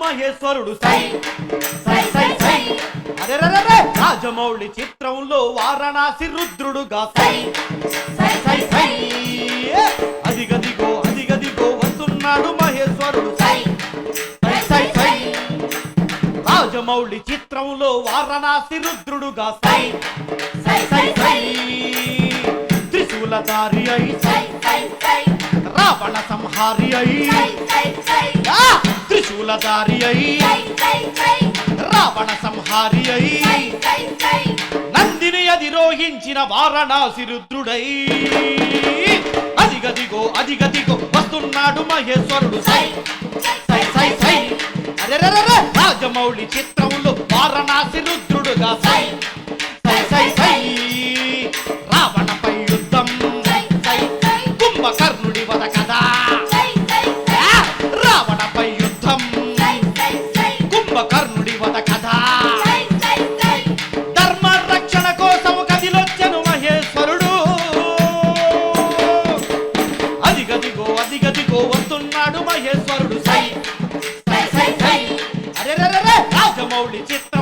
మహేశ్వరుడు. సై సై సై సై. అరెరెరెరె! రాజమౌళి చిత్రంలో వారణాసి రుద్రుడుగా. సై సై సై సై. అదిగదిగో అదిగదిగో వస్తున్నాడు మహేశ్వరుడు. సై సై సై సై రాజమౌళి చిత్రంలో వారణాసి రుద్రుడుగా. సై సై సై. సై. త్రిశూలధారి అయి సై. హారి అయి. త్రిశూలధారి అయి. రావణ సంహారి అయి. నందిని అధిరోహించిన వారణాసి రుద్రుడై అదిగదిగో అదిగదిగో వస్తున్నాడు మహేశ్వరుడు. సై సై సై సై. అరెరెరెరె! రాజమౌళి చిత్రంలో వారణాసి రుద్రుడుగా సై. కర్ణుడి వద కథ. ధర్మ రక్షణ కోసం కదిలొచ్చను మహేశ్వరుడు. అదిగదిగో అదిగదిగో వస్తున్నాడు మహేశ్వరుడు. సై. అరే రాజమౌళి చిత్ర